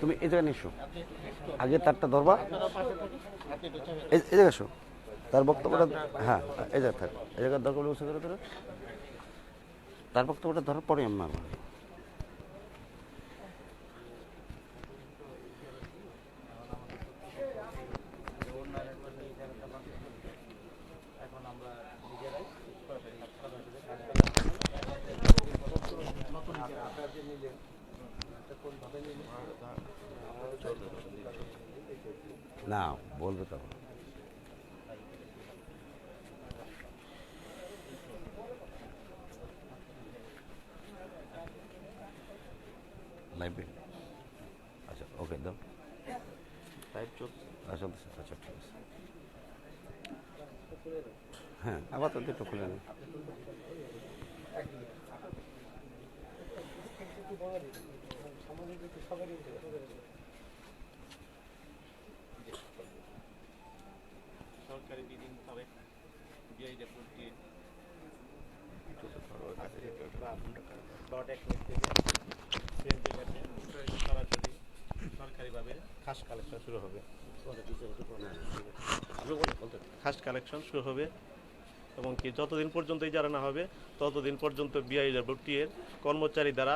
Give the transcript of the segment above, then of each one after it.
তুমি এই জায়গায় নিশো আগে তারটা ধরবা। এই জায়গায় তার বক্তব্যটা হ্যাঁ এই জায়গায় থাক। এই জায়গায় দরকার তার বক্তব্যটা ধরার পরে আমি না বলবে তখন লাইব্রেরি আচ্ছা ওকে দাও লাইভ চলছে আচ্ছা আচ্ছা ঠিক আছে হ্যাঁ আবার তো একটু খুলে নিই সরকারি বিধিন তবে বিআইডব্লিউটি সরাসরি সরকারিভাবে খাস কালেকশন শুরু হবে। খাস কালেকশন শুরু হবে এবং কি যতদিন পর্যন্ত ইজারা না হবে ততদিন পর্যন্ত বিআইডব্লিউটি এর কর্মচারী দ্বারা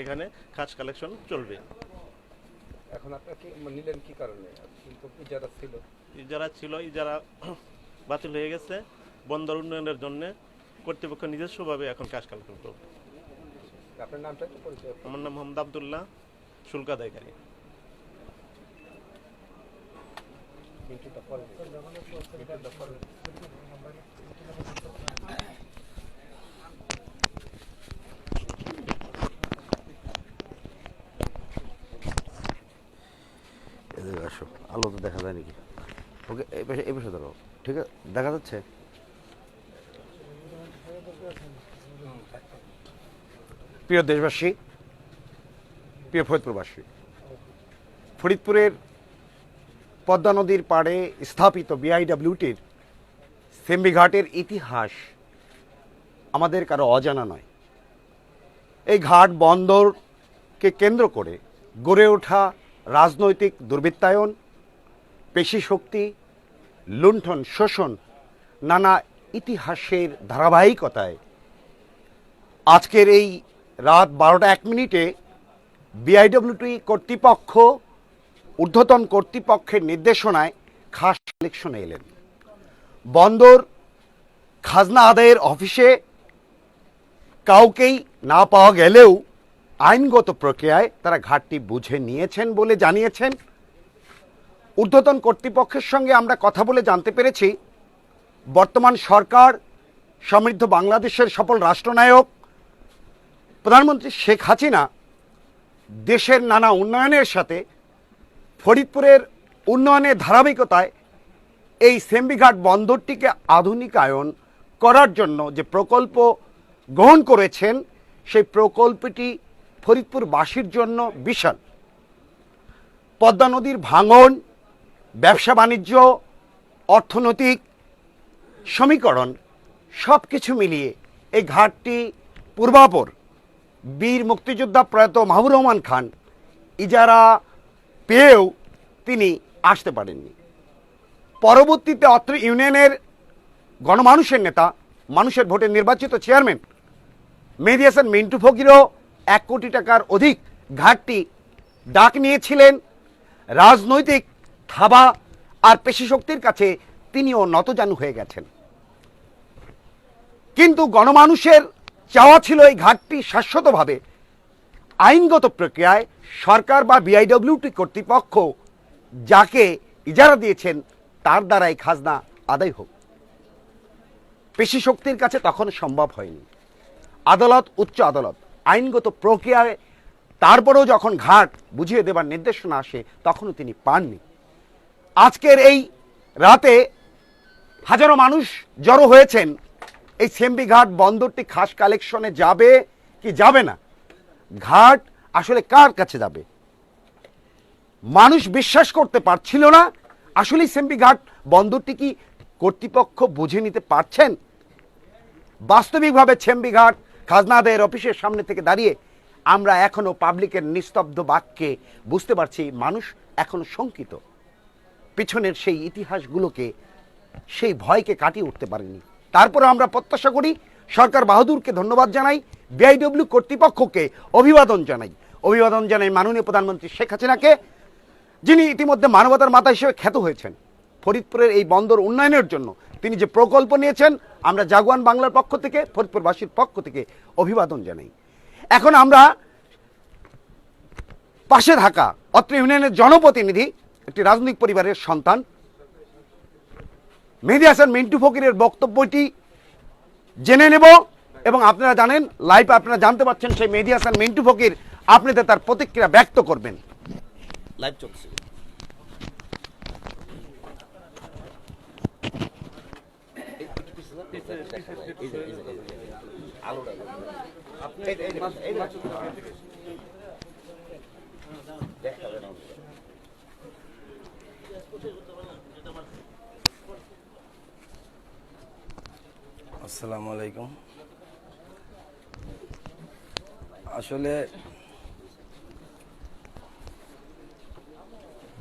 এখানে খাস কালেকশন চলবে। এখন আপনার কি নিলেন কি কারণে? ইজারা ছিল। ইজারা ছিল ইজারা বাতিল হয়ে গেছে। বন্দর উন্নয়নের জন্য কর্তৃপক্ষ নিজস্বভাবে এখন কাজ কালেকশন করবে। আপনার নামটা একটু পরিচয় আমার নাম মোহাম্মদ আবদুল্লাহ শুল্ক আদায়কারী আলো তো দেখা যায় নাকি? ওকে এই পাশে এই পাশে ধরো ঠিক আছে দেখা যাচ্ছে? প্রিয় দেশবাসী, প্রিয় ফরিদপুরবাসী, ফরিদপুরের পদ্মা নদীর পাড়ে স্থাপিত বিআইডব্লিউটির সেম্বিঘাটের ইতিহাস আমাদের কারও অজানা নয়। এই ঘাট বন্দরকে কেন্দ্র করে গড়ে ওঠা রাজনৈতিক দুর্বৃত্তায়ন, পেশি শক্তি, লুণ্ঠন, শোষণ, নানা ইতিহাসের ধারাবাহিকতায় আজকের এই রাত বারোটা এক মিনিটে বিআইডব্লিউটি কর্তৃপক্ষ, ঊর্ধ্বতন কর্তৃপক্ষের নির্দেশনায় খাস ইলেকশনে এলেন। বন্দর খাজনা আদায়ের অফিসে কাউকেই না পাওয়া গেলেও আইনগত প্রক্রিয়ায় তারা ঘাটটি বুঝে নিয়েছেন বলে জানিয়েছেন। ঊর্ধ্বতন কর্তৃপক্ষের সঙ্গে আমরা কথা বলে জানতে পেরেছি, বর্তমান সরকার সমৃদ্ধ বাংলাদেশের সফল রাষ্ট্রনায়ক প্রধানমন্ত্রী শেখ হাসিনা দেশের নানা উন্নয়নের সাথে ফরিদপুরের উন্নয়নের ধারাবাহিকতায় এই সেম্বিঘাট বন্দরটিকে আধুনিকায়ন করার জন্য যে প্রকল্প গ্রহণ করেছেন, সেই প্রকল্পটি ফরিদপুরবাসীর জন্য বিশাল। পদ্মা নদীর ভাঙন, ব্যবসা বাণিজ্য, অর্থনৈতিক সমীকরণ সব কিছু মিলিয়ে এই ঘাটটি পূর্বাপর। বীর মুক্তিযোদ্ধা প্রয়াত মাহবুর রহমান খান, ইজারা পেয়েও তিনি আসতে পারেননি। পরবর্তীতে অত্র ইউনিয়নের গণমানুষের নেতা, মানুষের ভোটে নির্বাচিত চেয়ারম্যান, মেহেদি হাসান, মিন্টু ফকিরও এক কোটি টাকার অধিক ঘাটটি ডাক নিয়েছিলেন। রাজনৈতিক থাবা আর পেশি শক্তির কাছে তিনিও নতজানু হয়ে গেছেন। কিন্তু গণমানুষের চাওয়া ছিল এই ঘাটটি শাশ্বতভাবে। আইনগত প্রক্রিয়ায় সরকার বা বিআইডব্লিউটি কর্তৃপক্ষ যাকে ইজারা দিয়েছেন, তার দ্বারা এই খাজনা আদায় হোক। পেশি শক্তির কাছে তখন সম্ভব হয়নি। আদালত, উচ্চ আদালত, আইনগত প্রক্রিয়ায় তারপরেও যখন ঘাট বুঝিয়ে দেবার নির্দেশনা আসে, তখনও তিনি পাননি। আজকের এই রাতে হাজারো মানুষ জড়ো হয়েছেন এই সেম্বি ঘাট বন্দরটি খাস কালেকশনে যাবে কি যাবে না? ঘাট আসলে কার কাছে যাবে? মানুষ বিশ্বাস করতে পারছিল না। আসলে সেম্বি ঘাট বন্দরটি কি কর্তৃপক্ষ বুঝে নিতে পারছেন? বাস্তবিকভাবে ছেম্বিঘাট খাজনাদের অফিসের সামনে থেকে দাঁড়িয়ে আমরা এখনও পাবলিকের নিস্তব্ধ বাক্যে বুঝতে পারছি, মানুষ এখনও শঙ্কিত। পিছনের সেই ইতিহাসগুলোকে, সেই ভয়কে কাটিয়ে উঠতে পারেনি। তারপরে আমরা প্রত্যাশা করি সরকার বাহাদুরকে ধন্যবাদ জানাই বিআইডব্লিউ কর্তৃপক্ষকে অভিবাদন জানাই। অভিবাদন জানাই মাননীয় প্রধানমন্ত্রী শেখ হাসিনাকে, যিনি ইতিমধ্যে মানবতার মাতা হিসেবে খ্যাত হয়েছেন। ফরিদপুরের এই বন্দর উন্নয়নের জন্য তিনি যে প্রকল্প নিয়েছেন, আমরা জাগুয়ান বাংলার পক্ষ থেকে, ফরিদপুরবাসীর পক্ষ থেকে অভিবাদন জানাই। এখন আমরা পাশে থাকা অত্র ইউনিয়নের জনপ্রতিনিধি, একটি রাজনৈতিক পরিবারের সন্তান মেহেদি হাসান মিন্টু ফকিরের বক্তব্যটি জেনে নেব এবং আপনারা জানেন লাইভ আপনারা জানতে পারছেন সেই মেহেদি হাসান মিন্টু ফকির আপনাদের তার প্রতিক্রিয়া ব্যক্ত করবেন লাইভ চলছে আসসালামু আলাইকুম। আসলে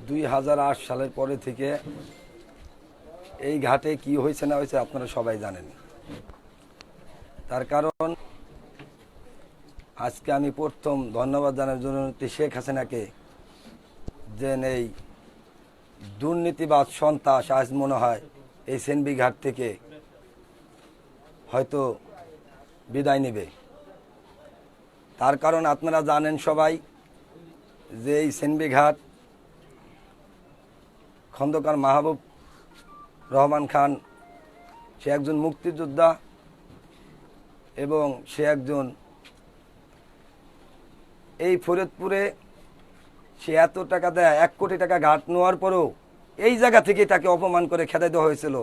দুই হাজার আট সালের পরে থেকে এই ঘাটে কি হয়েছে না হয়েছে আপনারা সবাই জানেন। তার কারণ, আজকে আমি প্রথম ধন্যবাদ জানার জন্য শেখ হাসিনাকে যে এই দুর্নীতিবাদ সন্ত্রাস, আজ মনে হয় এই সেনবি ঘাট থেকে হয়তো বিদায় নেবে। তার কারণ আপনারা জানেন সবাই যে এই সেনবি ঘাট খন্দকার মাহবুব রহমান খান, সে একজন মুক্তিযোদ্ধা এবং সে একজন এই ফরিদপুরে সে এত টাকা দেয়, এক কোটি টাকা ঘাট নেওয়ার পরেও এই জায়গা থেকে তাকে অপমান করে খেদাই দেওয়া হয়েছিল।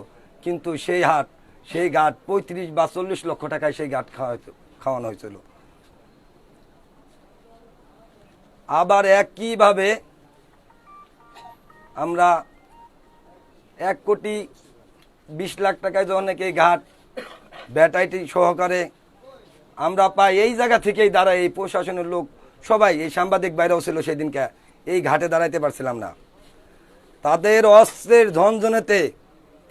কিন্তু সেই হাট সেই ঘাট পঁয়ত্রিশ বা চল্লিশ লক্ষ টাকায় সেই ঘাট খাওয়া খাওয়ানো হয়েছিল আবার একইভাবে আমরা এক কোটি বিশ লাখ টাকায় যখন নাকি ঘাট ব্যাটাইটি সহকারে আমরা পাই, এই জায়গা থেকেই দাঁড়ায় এই প্রশাসনের লোক। সবাই, এই সাংবাদিক বাইরেও ছিল সেদিনকে, এই ঘাটে দাঁড়াইতে পারছিলাম না। তাদের অস্ত্রের ঝনঝনেতে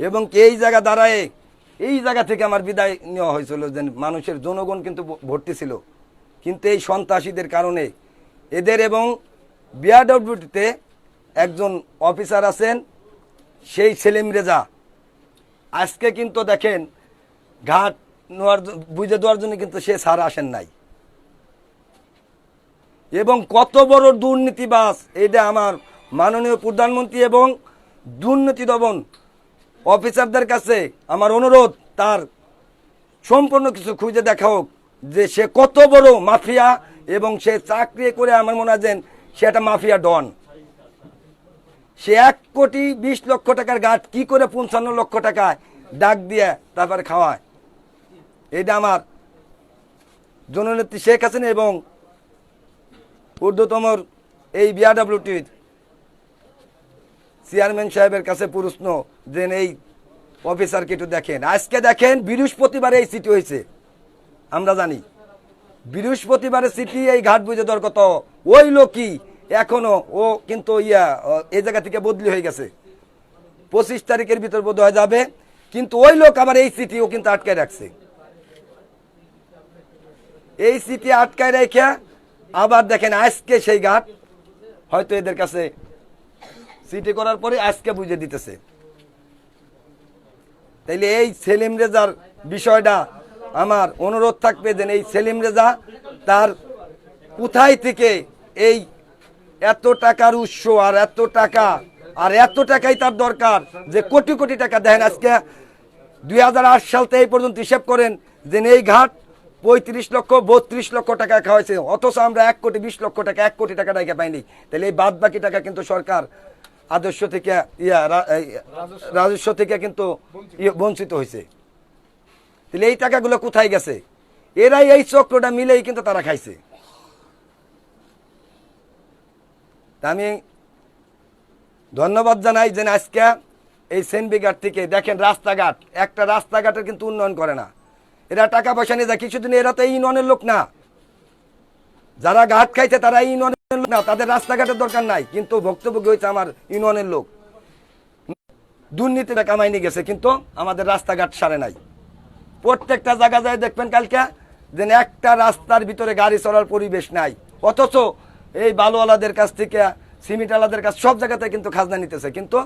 এবং এই জায়গা দাঁড়ায় এই জায়গা থেকে আমার বিদায় নেওয়া হয়েছিল যে মানুষের জনগণ কিন্তু ভর্তি ছিল। কিন্তু এই সন্ত্রাসীদের কারণে এদের এবং বিআরডব্লিউটিতে একজন অফিসার আছেন, সেই সেলিম রেজা। আজকে কিন্তু দেখেন, ঘাট নেওয়ার বুঝে দেওয়ার জন্য কিন্তু সে সার আসেন নাই। এবং কত বড় দুর্নীতিবাস এটা আমার মাননীয় প্রধানমন্ত্রী এবং দুর্নীতি দমন অফিসারদের কাছে আমার অনুরোধ। তার সম্পূর্ণ কিছু খুঁজে দেখা হোক যে সে কত বড় মাফিয়া এবং সে চাকরি করে আমার মনে হয় সে একটা মাফিয়া ডন। সে এক কোটি বিশ লক্ষ টাকার গাছ কি করে পঞ্চান্ন লক্ষ টাকায় ডাক দিয়ে তারপরে খাওয়ায়। এটা আমার জননেত্রী শেখ হাসিনা এবং ঊর্ধ্বতমর এই বিআরডব্লিউটির চেয়ারম্যান সাহেবের কাছে প্রশ্ন যে এই অফিসারকে একটু দেখেন। আজকে দেখেন বৃহস্পতিবার এই সিটি হয়েছে আমরা জানি। বৃহস্পতিবারে সিটি এই ঘাট বুঝে দেওয়ার কত ওই লোকই এখনও ও কিন্তু ইয়া এই জায়গা থেকে বদলি হয়ে গেছে। পঁচিশ তারিখের ভিতর বোধ হয়ে যাবে। কিন্তু ওই লোক আবার এই সিটি ও কিন্তু আটকায় রাখছে। এই সিটি আটকায় রেখে আবার দেখেন আজকে সেই ঘাট হয়তো এদের কাছে সিটি করার পরে আজকে বুঝে দিতেছে। তাইলে এই সেলিম রেজার বিষয়টা আমার অনুরোধ থাকবে যে এই সেলিম রেজা তার কোথায় থেকে এই এত টাকার উৎস আর এত টাকা, আর এত টাকাই তার দরকার যে কোটি কোটি টাকা দেন আজকে। দুই সাল থেকে এই পর্যন্ত হিসেব করেন যে এই ঘাট পঁয়ত্রিশ লক্ষ, বত্রিশ লক্ষ টাকা খাওয়াইছে। অথচ আমরা এক কোটি, বিশ লক্ষ টাকা, এক কোটি টাকা টাকা পাইনি। তাহলে এই বাদ বাকি টাকা কিন্তু সরকার আদর্শ থেকে ইয়া রাজস্ব। থেকে কিন্তু বঞ্চিত। হয়েছে তাহলে এই টাকাগুলো কোথায় গেছে? এরাই এই চক্রটা মিলেই কিন্তু তারা খাইছে। আমি ধন্যবাদ জানাই যে আজকে এই সেনবিঘাট থেকে দেখেন রাস্তাঘাট। একটা রাস্তাঘাটের কিন্তু উন্নয়ন করে না। এরা টাকা পয়সা নিয়ে যায় কিছুদিন এরা তো এই ইউনিয়নের লোক না। যারা ঘাট খাইছে তারা এই ইউনিয়নের লোক না, তাদের রাস্তাঘাটের দরকার নাই। কিন্তু ভুক্তভোগী হয়েছে আমার ইউনিয়নের লোক। দুর্নীতিটা কামাই নিয়ে গেছে, কিন্তু আমাদের রাস্তাঘাট সারে নাই। প্রত্যেকটা জায়গা যায় দেখবেন কালকে যে একটা রাস্তার ভিতরে গাড়ি চলার পরিবেশ নাই। অথচ এই বালুওয়ালাদের কাছ থেকে সিমেন্টওয়ালাদের কাছ, সব জায়গাতে কিন্তু খাজনা নিতেছে, কিন্তু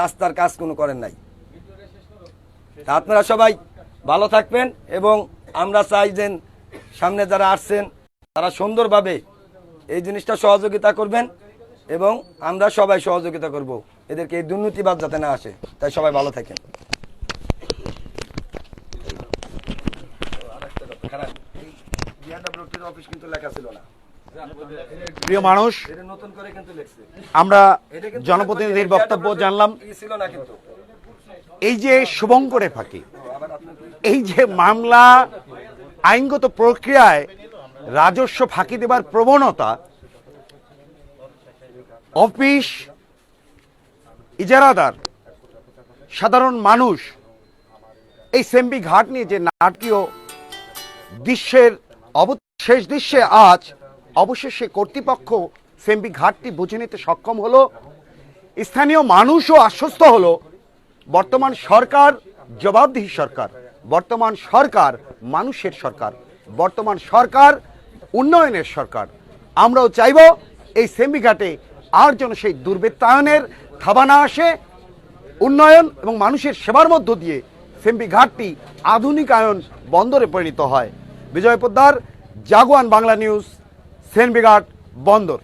রাস্তার কাজ কোনো করেন নাই। তা আপনারা সবাই ভালো থাকবেন এবং আমরা চাই যে সামনে যারা আসছেন, তারা সুন্দরভাবে এই জিনিসটা সহযোগিতা করবেন এবং আমরা সবাই সহযোগিতা করব। এদেরকে এই দুর্নীতিবাদ যাতে না আসে। তাই সবাই ভালো থাকেন। প্রিয় মানুষ, আমরা জনপ্রতিনিধির বক্তব্য জানলাম। এই যে শুভঙ্করে ফাঁকি, এই যে মামলা আইনগত প্রক্রিয়ায় রাজস্ব ফাঁকি দেবার প্রবণতা অফিস, ইজারাদার, সাধারণ মানুষ, এই সেম্বি ঘাট নিয়ে যে নাটকীয় দৃশ্যের অব- শেষ দৃশ্যে আজ অবশেষে কর্তৃপক্ষ সেম্বি ঘাটটি বুঝে নিতে সক্ষম হলো। স্থানীয় মানুষও আশ্বস্ত হলো, বর্তমান সরকার জবাবদিহি সরকার, বর্তমান সরকার মানুষের সরকার, বর্তমান সরকার উন্নয়নের সরকার। আমরাও চাইব এই সেমিঘাটে আর যেন সেই দুর্বৃত্তায়নের থাবা না আসে। উন্নয়ন এবং মানুষের সেবার মধ্য দিয়ে সেম্বি ঘাটটি আধুনিকায়ন বন্দরে পরিণত হয়। বিজয় পোদ্দার, জাগুয়ান বাংলা নিউজ, সেনবিঘাট বন্দর।